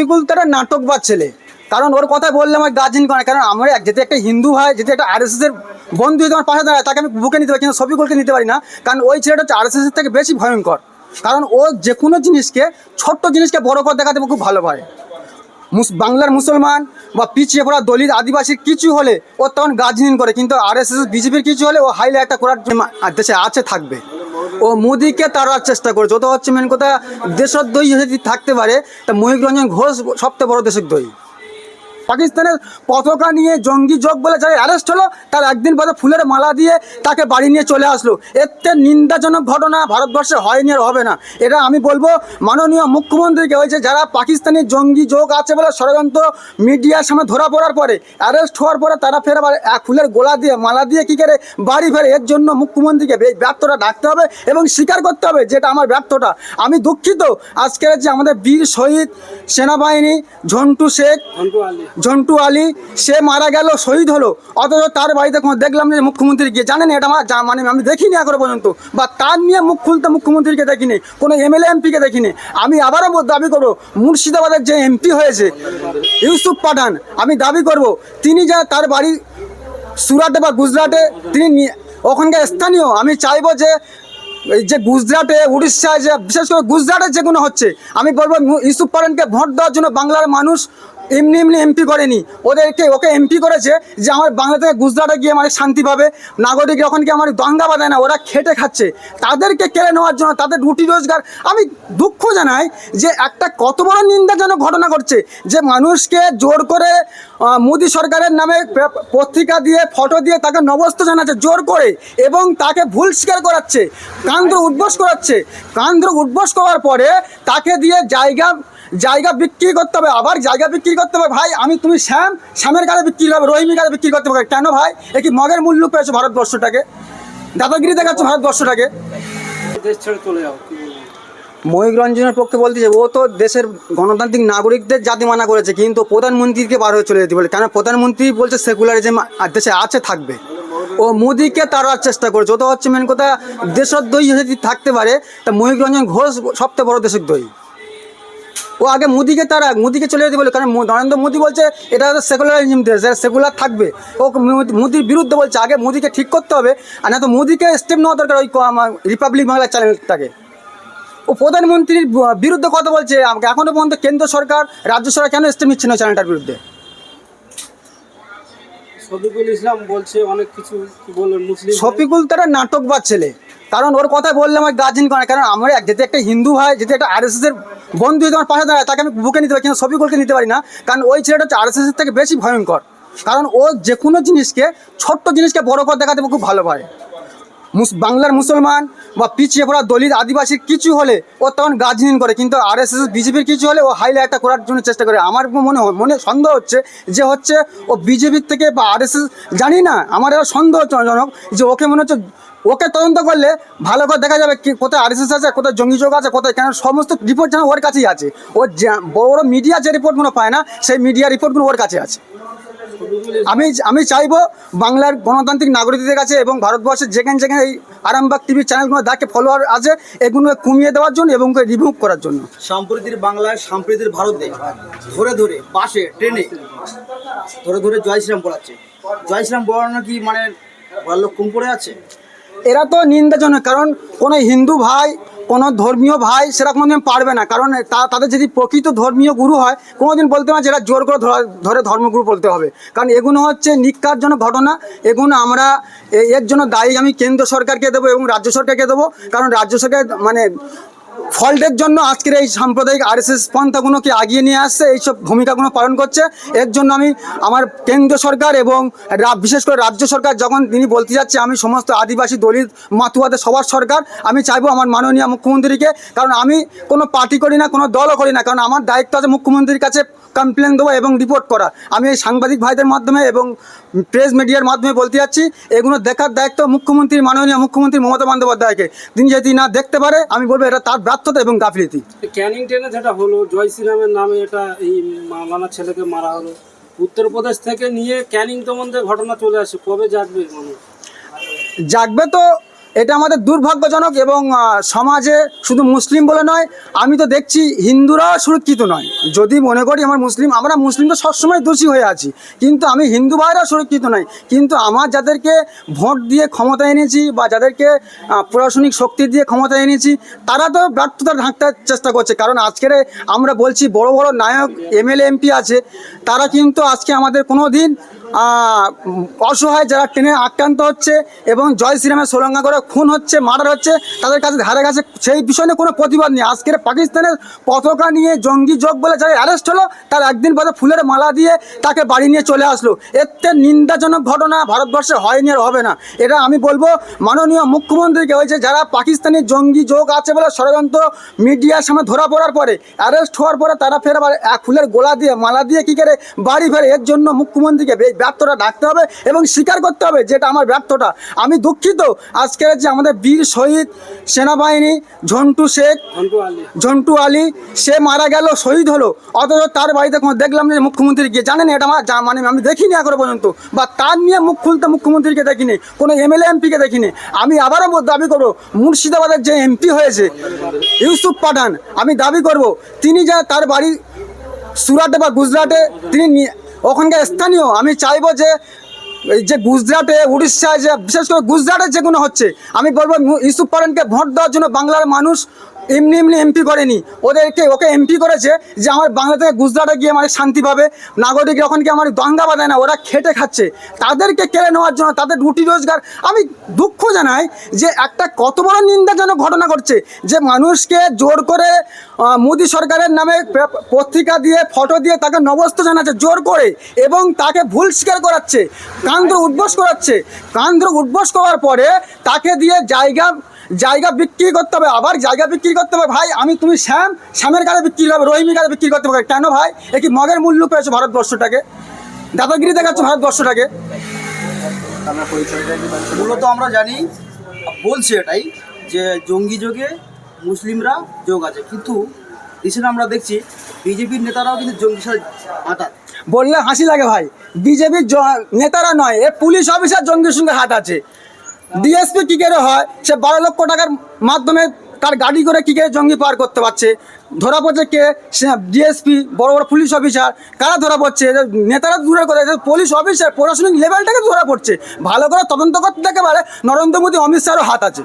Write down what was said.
শফিকুল তো একটা নাটকবাজ ছেলে। কারণ ওর কথা বললে আমার গার্জেন করে কারণ আমার যেতে একটা হিন্দু হয় যেতে একটা আর এর বন্ধু যদি আমার পাশে দাঁড়ায়, তাকে আমি বুকে নিতে পারি, কিন্তু শফিকুলকে নিতে পারি না। কারণ ওই ছেলেটা হচ্ছে আর এস এস এর থেকে বেশি ভয়ঙ্কর। কারণ ও যে কোনো জিনিসকে, ছোট্ট জিনিসকে বড় করে দেখাতে খুব ভালো মুস- বাংলার মুসলমান বা পিছিয়ে পড়া দলিত আদিবাসীর কিছু হলে ও তখন গার্জেনিং করে, কিন্তু আর এস এস বিজেপির কিছু হলে ও হাইলাইটটা করার দেশে আছে, থাকবে। ও মোদীকে তাড়ার চেষ্টা করেছে। যত হচ্ছে মেন কথা। দেশদ্রোহী যদি থাকতে পারে, তা মহিক রঞ্জন ঘোষ সবচেয়ে বড় দেশদ্রোহী। পাকিস্তানের পতাকা নিয়ে জঙ্গি যোগ বলে যারা অ্যারেস্ট হলো, তার একদিন পরে ফুলের মালা দিয়ে তাকে বাড়ি নিয়ে চলে আসলো। এতে নিন্দাজনক ঘটনা ভারতবর্ষে হয়নি আর হবে না। এটা আমি বলব, মাননীয় মুখ্যমন্ত্রীকে হয়েছে যারা পাকিস্তানি জঙ্গি যোগ আছে বলে ষড়যন্ত্র মিডিয়ার সামনে ধরা পড়ার পরে অ্যারেস্ট হওয়ার পরে তারা ফের ফুলের গোলা দিয়ে, মালা দিয়ে কী করে বাড়ি ফেরে? এর জন্য মুখ্যমন্ত্রীকে ব্যর্থটা ডাকতে হবে এবং স্বীকার করতে হবে যেটা আমার ব্যর্থটা আমি দুঃখিত, আজকের যে আমাদের বীর শহীদ সেনাবাহিনী ঝন্টু শেখ ঝন্টু আলী, সে মারা গেল, শহীদ হলো। অথচ তার বাড়িতে কোনো দেখলাম যে মুখ্যমন্ত্রী গিয়ে। জানেন এটা আমার যা- মানে আমি দেখিনি এখনও পর্যন্ত। বা তার নিয়ে মুখ খুলতে মুখ্যমন্ত্রীকে দেখিনি, কোনো এমএলএ এমপিকে দেখিনি। আমি আবারও দাবি করব, মুর্শিদাবাদের যে এমপি হয়েছে, ইউসুফ পাঠান, আমি দাবি করব, তিনি যা তার বাড়ি সুরাটে বা গুজরাটে, তিনি ওখানকার স্থানীয়। আমি চাইব যে, এই যে গুজরাটে, উড়িষ্যায় যে বিশেষ করে গুজরাটে যেগুলো হচ্ছে, আমি বলব ইউসুফ পাঠানকে ভোট দেওয়ার জন্য বাংলার মানুষ এমনি এমনি এমপি করেনি। ওদেরকে, ওকে এমপি করেছে যে আমার বাংলা থেকে গুজরাটে গিয়ে আমার শান্তি পাবে। নাগরিক যখন কি আমার দঙ্গা বাঁধে না? ওরা খেটে খাচ্ছে। তাদেরকে কেড়ে নেওয়ার জন্য তাদের রুটি রোজগার। আমি দুঃখ জানাই যে একটা কত বড় নিন্দাজনক ঘটনা ঘটছে, যে মানুষকে জোর করে মোদী সরকারের নামে পত্রিকা দিয়ে, ফটো দিয়ে তাকে নবস্ত জানাচ্ছে, জোর করে, এবং তাকে ভুল স্বীকার করাচ্ছে, কান্দ্র উদ্বোস করাচ্ছে। কান্দ্র উদ্বোস করার পরে তাকে দিয়ে জায়গা জায়গা বিক্রি করতে হবে, আবার জায়গা বিক্রি করতে হবে। ভাই, আমি তুমি শ্যাম, শ্যামের কাছে বিক্রি হবে, রহিমের কাছে বিক্রি করতে হবে। কেন ভাই? এ কি মগের মূল্য পেয়েছ ভারতবর্ষটাকে? দাদাগিরি দেখাচ্ছ ভারতবর্ষটাকে? দেশ ছেড়ে চলে যাও। মহিক রঞ্জনের পক্ষে বলতে যে, ও তো দেশের গণতান্ত্রিক নাগরিকদের জাতি মানা করেছে, কিন্তু প্রধানমন্ত্রীকে বার হয়ে চলে যেতে বলে। কেন? প্রধানমন্ত্রী বলছে সেকুলারিজম দেশে আছে, থাকবে। ও মোদিকে তাড়ার চেষ্টা করেছে। ও তো হচ্ছে মেন কথা, দেশদ্রোহী যদি থাকতে পারে, তা মহিক রঞ্জন ঘোষ সবচেয়ে বড় দেশদ্রোহী। ও আগে মোদিকে তারা মোদিকে চলে যেতে বলে। কারণ নরেন্দ্র মোদি বলছে, এটা হচ্ছে সেকুলারিজম দেশ সেকুলার থাকবে। ও মোদির বিরুদ্ধে বলছে, আগে মোদিকে ঠিক করতে হবে, আর না তো মোদিকে স্টেপ নেওয়া দরকার ওই রিপাবলিক বাংলা চ্যানেলটাকে প্রধানমন্ত্রীর বিরুদ্ধে কথা বলছে। আমাকে এখনও পর্যন্ত কেন্দ্র সরকার রাজ্য সরকার কেন স্টেপ নিচ্ছে না চ্যানেলটার বিরুদ্ধে? শফিকুল ইসলাম বলছে অনেক কিছু কি বলবেন মুসলিম শফিকুল তো একটা নাটকবাজ ছেলে। কারণ ওর কথা বললে আমার গার্জেন করে। কারণ আমার এক যেতে একটা হিন্দু হয় যেতে একটা আর এস এর বন্ধু যদি আমার পাশে দাঁড়ায় তাকে আমি বুকে নিতে পারি কিন্তু শফিকুলকে নিতে পারি না। কারণ ওই ছেলেটা হচ্ছে আর এস এর থেকে বেশি ভয়ঙ্কর। কারণ ও যে কোনো জিনিসকে ছোট্ট জিনিসকে বড় করে দেখাতে খুব ভালো পারে। বাংলার মুসলমান বা পিছিয়ে পড়া দলিত আদিবাসীর কিছু হলে ও তখন গার্জেনিং করে। কিন্তু আর এস এস বিজেপির কিছু হলে ও হাইলাইটটা করার জন্য চেষ্টা করে। আমার মনে মনে সন্দেহ হচ্ছে যে হচ্ছে ও বিজেপির থেকে বা আর এস এস জানি না, আমার এটা সন্দেহজনক যে ওকে মনে হচ্ছে, ওকে তদন্ত করলে ভালো করে দেখা যাবে কি কোথায় আর এস এস আছে, কোথায় জঙ্গি যোগ আছে, কোথায় কেন সমস্ত রিপোর্ট যেন ওর কাছেই আছে। ও যা- বড় বড় মিডিয়া যে রিপোর্টগুলো পায় না, সেই মিডিয়া রিপোর্টগুলো ওর কাছে আছে। আমি আমি চাইব বাংলার গণতান্ত্রিক নাগরিকদের কাছে এবং ভারতবর্ষের যেখানে যেখানে এই আরামবাগ টিভির চ্যানেলগুলো দেখে ফলোয়ার আছে এগুলো কমিয়ে দেওয়ার জন্য এবং রিমুভ করার জন্য। সাম্প্রতিক বাংলায় সাম্প্রতিক ভারতে ধরে ধরে বাসে ট্রেনে ধরে ধরে জয় শ্রীরাম পড়াচ্ছে। জয় শ্রীরাম পড়ানো কি মানে ভালো লোক কম পড়ে আছে? এরা তো নিন্দাজনক কারণ কোনো হিন্দু ভাই কোনো ধর্মীয় ভাই সেরকম দিন পারবে না। কারণ তা, তাদের যদি প্রকৃত ধর্মীয় গুরু হয়, কোনো দিন বলতে পারে যেটা জোর করে ধরা- ধরে ধর্মগুরু বলতে হবে। কারণ এগুলো হচ্ছে নিকারজনক ঘটনা। এগুলো আমরা এর জন্য দায়ী আমি কেন্দ্র সরকারকে দেবো এবং রাজ্য সরকারকে দেবো। কারণ রাজ্য সরকার মানে ফল্টের জন্য আজকের এই সাম্প্রদায়িক আরএসএস পন্থাগুলোকে আগিয়ে নিয়ে আসছে, এইসব ভূমিকাগুলো পালন করছে। এর জন্য আমি আমার কেন্দ্র সরকার এবং বিশেষ করে রাজ্য সরকার যখন তিনি বলতে যাচ্ছে, আমি সমস্ত আদিবাসী দলিত মাতুয়াদের সবার সরকার, আমি চাইব আমার মাননীয় মুখ্যমন্ত্রীকে, কারণ আমি কোনো পার্টি করি না, কোনো দলও করি না, কারণ আমার দায়িত্ব আছে মুখ্যমন্ত্রীর কাছে কমপ্লেন দেবো এবং রিপোর্ট করা। আমি এই সাংবাদিক ভাইদের মাধ্যমে এবং প্রেস মিডিয়ার মাধ্যমে বলতে যাচ্ছি, এগুলো দেখার দায়িত্ব মুখ্যমন্ত্রী, মাননীয় মুখ্যমন্ত্রী মমতা বন্দ্যোপাধ্যায়কে। তিনি যদি না দেখতে পারে, আমি বলব এটা তার ব্যর্থতা এবং গাফিলতি। ক্যানিং ট্রেনে যেটা হলো জয় শ্রীরামের নামে এটা এই মালানা ছেলেকে মারা হলো। উত্তরপ্রদেশ থেকে নিয়ে ক্যানিং তোমাদের ঘটনা চলে আসে কবে জাগবে মানুষ জাগবে তো এটা আমাদের দুর্ভাগ্যজনক এবং সমাজে শুধু মুসলিম বলে নয়, আমি তো দেখছি হিন্দুরাও সুরক্ষিত নয়। যদি মনে করি আমার মুসলিম, আমরা মুসলিম তো সবসময় দোষী হয়ে আছি। কিন্তু আমি হিন্দু ভাইরাও সুরক্ষিত নয় কিন্তু আমার যাদেরকে ভোট দিয়ে ক্ষমতা এনেছি বা যাদেরকে প্রশাসনিক শক্তি দিয়ে ক্ষমতা এনেছি, তারা তো ব্যর্থতা ঢাকতে চেষ্টা করছে। কারণ আজকের আমরা বলছি বড় বড় নায়ক, এমএলএ, এমপি আছে। তারা কিন্তু আজকে আমাদের কোনো দিন অসহায় যারা ট্রেনে আক্রান্ত হচ্ছে এবং জয় শ্রীরামের সোলঙ্গা করে খুন হচ্ছে, মার্ডার হচ্ছে, তাদের কাছে ধারে কাছে সেই বিষয় নিয়ে কোনো প্রতিবাদ নেই। আজকের পাকিস্তানের পতাকা নিয়ে জঙ্গি যোগ বলে যারা অ্যারেস্ট হলো, তার একদিন পরে ফুলের মালা দিয়ে তাকে বাড়ি নিয়ে চলে আসলো। এতে নিন্দাজনক ঘটনা ভারতবর্ষে হয়নি আর হবে না। এটা আমি বলব, মাননীয় মুখ্যমন্ত্রীকে হয়েছে যারা পাকিস্তানি জঙ্গি যোগ আছে বলে ষড়যন্ত্র মিডিয়ার সামনে ধরা পড়ার পরে অ্যারেস্ট হওয়ার পরে তারা ফের আবার ফুলের গোলা দিয়ে, মালা দিয়ে কী করে বাড়ি ফেরে? এর জন্য মুখ্যমন্ত্রীকে ব্যর্থটা ডাকতে হবে এবং স্বীকার করতে হবে যেটা আমার ব্যর্থটা আমি দুঃখিত আজকের যে আমাদের বীর শহীদ সেনাবাহিনী ঝন্টু শেখ ঝন্টু আলী। সে মারা গেল শহীদ হলো। অথচ তার বাড়িতে কোনো দেখলাম যে মুখ্যমন্ত্রী গিয়ে। জানেন এটা আমার মানে আমি দেখিনি এখনও পর্যন্ত। বা তার নিয়ে মুখ খুলতে মুখ্যমন্ত্রীকে দেখিনি কোনো এমএলএ এমপিকে দেখিনি। আমি আবারও দাবি করব মুর্শিদাবাদের যে এমপি হয়েছে ইউসুফ পাঠান আমি দাবি করব তিনি যা তার বাড়ি সুরাটে বা গুজরাটে তিনি ওখানকার স্থানীয়, আমি চাইব যে এই যে গুজরাটে, উড়িষ্যায় যে, বিশেষ করে গুজরাটে যেগুলো হচ্ছে, আমি বলব ইউসুফ পাঠানকে ভোট দেওয়ার জন্য বাংলার মানুষ এমনি এমনি এমপি করেনি। ওদেরকে, ওকে এমপি করেছে যে আমার বাংলা থেকে গুজরাটে গিয়ে আমার শান্তি পাবে। নাগরিক যখন কি আমার দাঙ্গা বাঁধায় না? ওরা খেটে খাচ্ছে। তাদেরকে কেড়ে নেওয়ার জন্য তাদের রুটি রোজগার। আমি দুঃখ জানাই যে একটা কত বড় নিন্দাজনক ঘটনা ঘটছে যে মানুষকে জোর করে মোদী সরকারের নামে পত্রিকা দিয়ে, ফটো দিয়ে তাকে নবস্ত জানাচ্ছে, জোর করে এবং তাকে ভুল স্বীকার করাচ্ছে, কান্দ্র উদ্বোস করাচ্ছে। কান্দ্র উদ্বোস করার পরে তাকে দিয়ে জায়গা জায়গা বিক্রি করতে হবে, আবার জায়গা বিক্রি করতে হবে। ভাই, আমি তুমি শ্যাম, শ্যামের কাছে বিক্রি হবে, রহিমের কাছে বিক্রি করতে হবে। কেন ভাই? এ কি মগের মূল্য পেয়েছ ভারতবর্ষটাকে? দাদাগিরি দেখাচ্ছে ভারতবর্ষটাকে? মূলত আমরা জানি, বলছি এটাই, যে জঙ্গি যোগে মুসলিমরা যোগ আছে। কিন্তু রিসেন্ট আমরা দেখছি, বিজেপির নেতারাও কিন্তু জঙ্গির সাথে বললে হাসি লাগে ভাই। বিজেপির নেতারা নয়, এ পুলিশ অফিসার জঙ্গির সঙ্গে হাত আছে। ডিএসপি কী করে হয়? সে বারো লক্ষ টাকার মাধ্যমে তার গাড়ি করে কী করে জঙ্গি পার করতে পারছে? ধরা পড়ছে কে? ডিএসপি বড় বড় পুলিশ অফিসার। কারা ধরা পড়ছে? নেতারা দূরে করে পুলিশ অফিসার, প্রশাসনিক লেভেলটাকে ধরা পড়ছে। ভালো করে তদন্ত করতে দেখে পারে নরেন্দ্র মোদী, অমিত শাহরও হাত আছে।